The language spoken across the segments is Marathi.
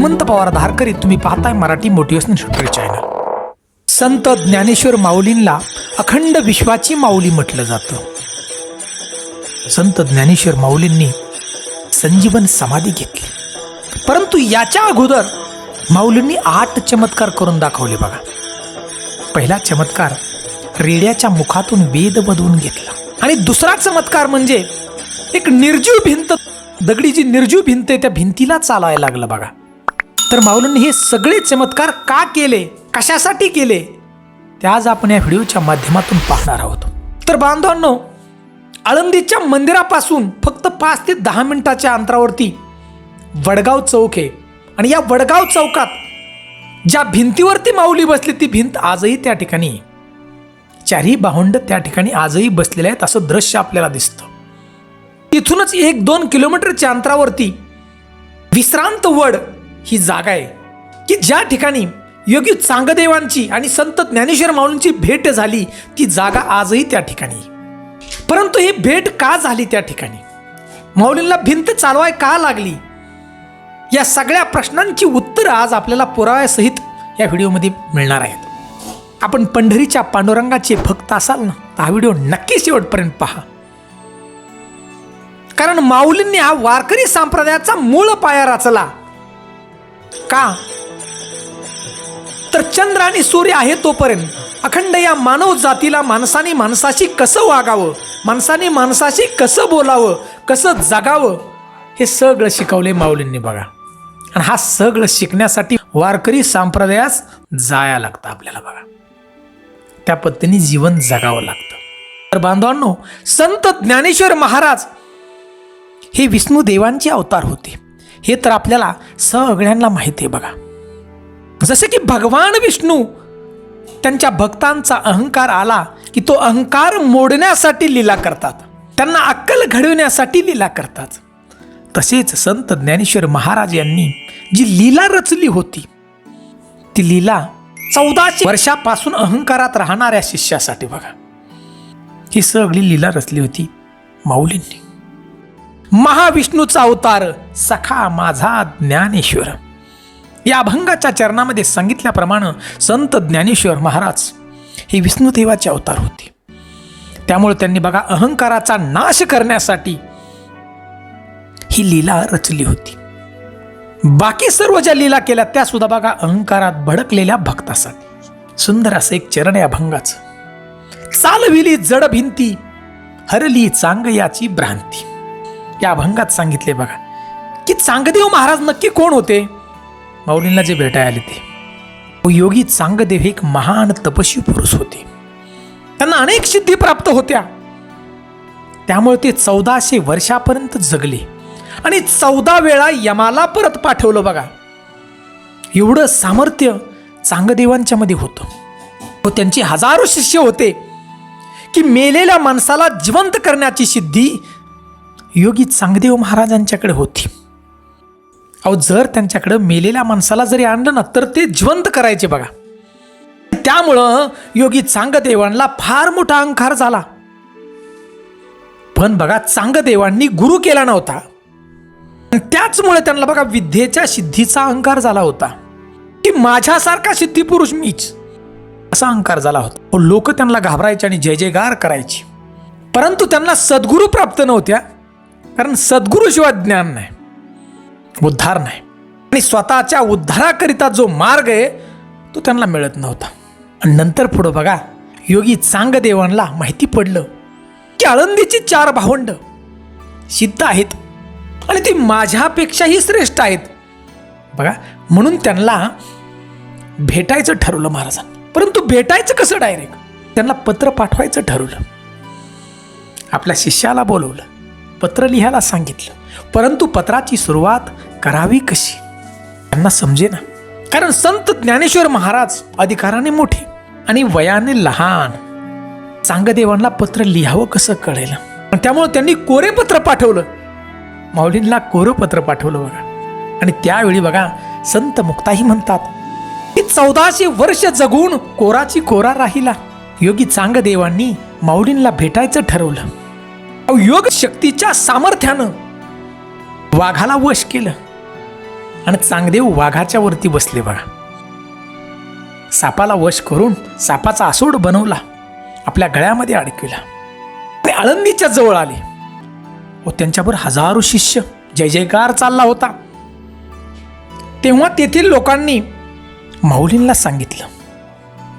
हनुमंत पवार धारकरी तुम्ही पाहताय मराठी मोटिवेशनल शूटर चॅनल संत ज्ञानेश्वर माऊलींना अखंड विश्वाची माऊली म्हटलं जातं. संत ज्ञानेश्वर माऊलींनी संजीवन समाधी घेतली. परंतु याच्या अगोदर माऊलींनी आठ चमत्कार करून दाखवले बघा. पहिला चमत्कार रेड्याच्या मुखातून वेद बदवून घेतला. आणि दुसरा चमत्कार म्हणजे एक निर्जीव भिंत दगडी जी निर्जीव भिंत आहे त्या भिंतीला चालायला लागलं बघा. तर माऊलींनी हे सगळे चमत्कार का केले? कशासाठी केले? ते आज आपण या व्हिडिओच्या माध्यमातून पाहणार आहोत. तर बांधवांनो आळंदीच्या मंदिरापासून फक्त पाच ते दहा मिनिटाच्या अंतरावरती वडगाव चौक आहे. आणि या वडगाव चौकात ज्या भिंतीवरती माऊली बसली ती भिंत आजही त्या ठिकाणी चारही भावंड त्या ठिकाणी आजही बसलेले आहेत असं दृश्य आपल्याला दिसतं. तिथूनच एक दोन किलोमीटरच्या अंतरावरती विश्रांत वड ही जागा आहे की ज्या ठिकाणी योगी चांगदेवांची आणि संत ज्ञानेश्वर माऊलींची भेट झाली ती जागा आजही त्या ठिकाणी परंतु ही भेट का झाली त्या ठिकाणी? माऊलींना भिंत चालवाय का लागली? या सगळ्या प्रश्नांची उत्तरं आज आपल्याला पुराव्यासहित या व्हिडिओमध्ये मिळणार आहेत. आपण पंढरीच्या पांडुरंगाचे भक्त असाल ना तर हा व्हिडिओ नक्की शेवटपर्यंत पहा. कारण माऊलींनी हा वारकरी संप्रदायाचा मूळ पाया रचला. का? तर चंद्र आणि सूर्य आहे तोपर्यंत. अखंड या मानव जातीला माणसाने माणसाशी कसं वागावं? माणसाने माणसाशी कसं बोलावं? कसं जगावं? हे सगळं शिकवले माऊलींनी बघा. आणि हा सगळं शिकण्यासाठी वारकरी संप्रदायास जाया लागतं आपल्याला बघा. त्या पद्धतीने जीवन जगावं लागतं. तर बांधवांनो संत ज्ञानेश्वर महाराज हे विष्णू देवांचे अवतार होते. हे तर आपल्याला सगळ्यांना माहिती आहे बघा. जसे की भगवान विष्णू त्यांच्या भक्तांचा अहंकार आला की तो अहंकार मोडण्यासाठी लीला करतात. त्यांना अक्कल घडवण्यासाठी लीला करतात. तसेच संत ज्ञानेश्वर महाराज यांनी जी लीला रचली होती ती लीला चौदाशे वर्षापासून अहंकारात राहणाऱ्या शिष्यासाठी बघा. ही सगळी लीला रचली होती माऊलींनी. महाविष्णूचा अवतार सखा माझा ज्ञानेश्वर. या अभंगाच्या चरणामध्ये सांगितल्याप्रमाणे संत ज्ञानेश्वर महाराज हे विष्णुदेवाचे अवतार होते. त्यामुळे त्यांनी बघा अहंकाराचा नाश करण्यासाठी ही लीला रचली होती. बाकी सर्व ज्या लीला केल्या त्या सुद्धा बघा अहंकारात भडकलेल्या भक्तासाठी. सुंदर असं एक चरण आहे अभंगाचं. चालविली जड भिंती हरली चांगयाची भ्रांती. या अभंगात सांगितले बघा. की चांगदेव महाराज नक्की कोण होते? माऊलींना जे भेटाय आले ते योगी चांगदेव एक महान तपस्वी पुरुष होते. त्यांना अनेक सिद्धी प्राप्त होत्या. त्यामुळे ते चौदाशे वर्षापर्यंत जगले. आणि चौदा वेळा यमाला परत पाठवलं बघा. एवढं सामर्थ्य चांगदेवांच्या मध्ये होतं. व त्यांचे हजारो शिष्य होते. की मेलेल्या माणसाला जिवंत करण्याची सिद्धी योगी चांगदेव महाराजांच्याकडे होती. अहो जर त्यांच्याकडं मेलेल्या माणसाला जरी आणलं ना तर ते जिवंत करायचे बघा. त्यामुळं योगी चांगदेवांना फार मोठा अहंकार झाला. पण बघा चांगदेवांनी गुरु केला नव्हता. त्याचमुळे त्यांना बघा विद्येच्या सिद्धीचा अहंकार झाला होता. की माझ्यासारखा सिद्धी पुरुष मीच असा अहंकार झाला होता. लोक त्यांना घाबरायचे आणि जय जयगार करायची. परंतु त्यांना सद्गुरू प्राप्त नव्हत्या. कारण सद्गुरूशिवाय ज्ञान नाही उद्धार नाही. आणि स्वतःच्या उद्धाराकरिता जो मार्ग आहे तो त्यांना मिळत नव्हता. आणि नंतर पुढं बघा योगी चांगदेवांना माहिती पडलं की आळंदीची चार भावंड सिद्ध आहेत आणि ती माझ्यापेक्षाही श्रेष्ठ आहेत. बघा म्हणून त्यांना भेटायचं ठरवलं महाराजांनी. परंतु भेटायचं कसं डायरेक्ट त्यांना पत्र पाठवायचं ठरवलं. आपल्या शिष्याला बोलवलं. पत्र लिहायला सांगितलं. परंतु पत्राची सुरुवात करावी कशी? त्यांना समजे ना कारण संत ज्ञानेश्वर महाराज अधिकाराने मोठे आणि वयाने लहान. चांगदेवांना पत्र लिहावं कसं कळेल? त्यामुळे त्यांनी कोरे पत्र पाठवलं. माऊलींना कोरं पत्र पाठवलं बघा आणि त्यावेळी बघा संत मुक्ताही म्हणतात की चौदाशे वर्ष जगून कोराची कोरा राहिला. योगी चांगदेवांनी माऊलींना भेटायचं ठरवलं. योग शक्तीच्या सामर्थ्यानं वाघाला वश केलं. आणि चांगदेव वाघाच्या वरती बसले बघा सापाला वश करून सापाचा आसूड बनवला. आपल्या गळ्यामध्ये अडकविला ते आळंदीच्या जवळ आले. व त्यांच्यावर हजारो शिष्य जय जयकार चालला होता. तेव्हा तेथील लोकांनी माऊलींना सांगितलं.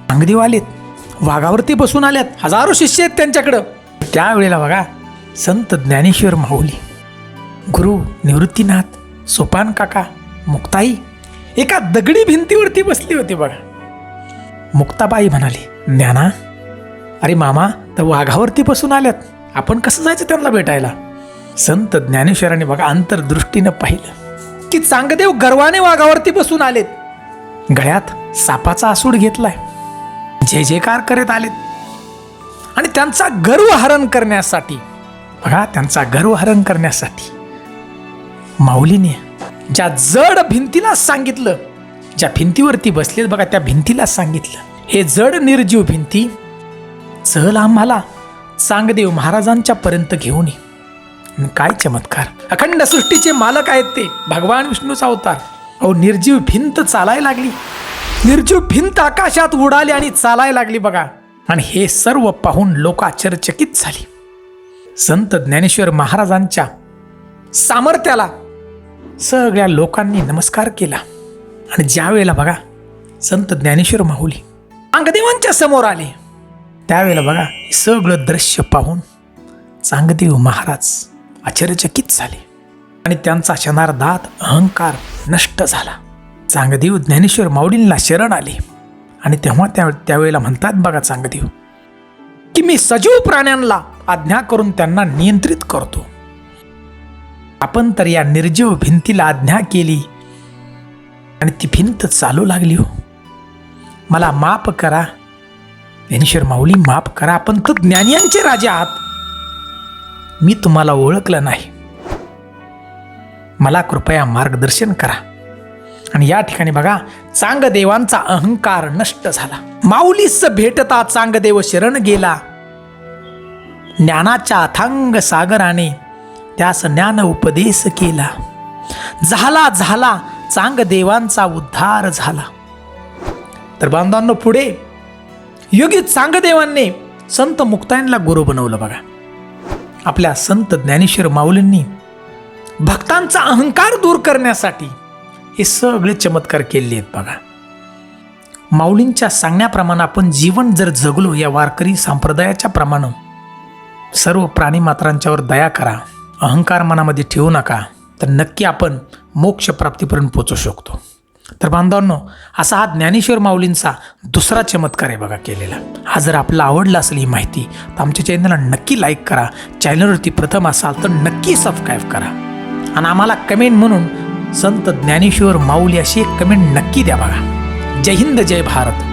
चांगदेव आलेत. वाघावरती बसून आल्यात. हजारो शिष्य आहेत त्यांच्याकडं. त्यावेळेला बघा संत ज्ञानेश्वर माऊली गुरु निवृत्तीनाथ सोपान काका मुक्ताई एका दगडी भिंतीवरती बसली होती बघा. मुक्ताबाई म्हणाली ज्ञाना अरे मामा तर वाघावरती बसून आल्यात. आपण कसं जायचं त्यांना भेटायला? संत ज्ञानेश्वराने बघा अंतरदृष्टीनं पाहिलं की चांगदेव गर्वाने वाघावरती बसून आलेत. गळ्यात सापाचा आसूड घेतलाय. जय जयकार करत आलेत. आणि त्यांचा गर्व हरण करण्यासाठी बघा त्यांचा गर्व हरण करण्यासाठी. माऊलीने ज्या जड भिंतीला सांगितलं ज्या भिंतीवरती बसलेत बघा त्या भिंतीला सांगितलं. हे जड निर्जीव भिंती चल आम्हाला चांगदेव महाराजांच्या पर्यंत घेऊन ये. काय चमत्कार. अखंड सृष्टीचे मालक आहेत ते. भगवान विष्णूचा अवतार. अहो निर्जीव भिंत चालायला लागली. निर्जीव भिंत आकाशात उडाली आणि चालायला लागली बघा. आणि हे सर्व पाहून लोक आश्चर्यचकित झाली. संत ज्ञानेश्वर महाराजांच्या सामर्थ्याला सगळ्या लोकांनी नमस्कार केला. आणि ज्या वेळेला बघा संत ज्ञानेश्वर माहुली अंगदेवांच्या समोर आले त्यावेळेला बघा सगळं दृश्य पाहून चांगदेव महाराज आश्चर्यचकित झाले. आणि त्यांचा क्षणार्धात अहंकार नष्ट झाला. चांगदेव ज्ञानेश्वर माऊलींना शरण आले. आणि तेव्हा त्या त्यावेळेला म्हणतात बघा चांगदेव की मी सजीव प्राण्यांना आज्ञा करून त्यांना नियंत्रित करतो. आपण तर या निर्जीव भिंतीला आज्ञा केली आणि ती भिंत चालू लागली हो. मला माफ करा. ज्ञानेश्वर माऊली माफ करा. आपण तर ज्ञानियांचे राजे आहात. मी तुम्हाला ओळखलं नाही. मला कृपया मार्गदर्शन करा. आणि या ठिकाणी बघा चांगदेवांचा अहंकार नष्ट झाला. माऊलीस भेटता चांगदेव शरण गेला. ज्ञानाच्या अथांग सागराने त्यास ज्ञान उपदेश केला. झाला झाला चांगदेवांचा उद्धार झाला. तर बांधवांनो पुढे योगी चांगदेवांनी संत मुक्तायनला गुरु बनवलं बघा. आपल्या संत ज्ञानेश्वर माऊलींनी भक्तांचा अहंकार दूर करण्यासाठी हे सगळे चमत्कार केले आहेत बघा. माऊलींच्या सांगण्याप्रमाणे आपण जीवन जर जगलो या वारकरी संप्रदायाच्या प्रमाणे सर्व प्राणीमात्रांच्यावर दया करा. अहंकार मनामध्ये ठेवू नका. तर नक्की आपण मोक्ष प्राप्तीपर्यंत पोचू शकतो. तर बांधवांनो असा हा ज्ञानेश्वर माऊलींचा दुसरा चमत्कार आहे बघा केलेला. हा जर आपला आवडला असेल ही माहिती तर आमच्या चॅनलला नक्की लाईक करा. चॅनलवरती प्रथम असाल तर नक्की सबस्क्राईब करा. आणि आम्हाला कमेंट म्हणून संत ज्ञानेश्वर माऊली अशी एक कमेंट नक्की द्या बघा. जय हिंद जय भारत.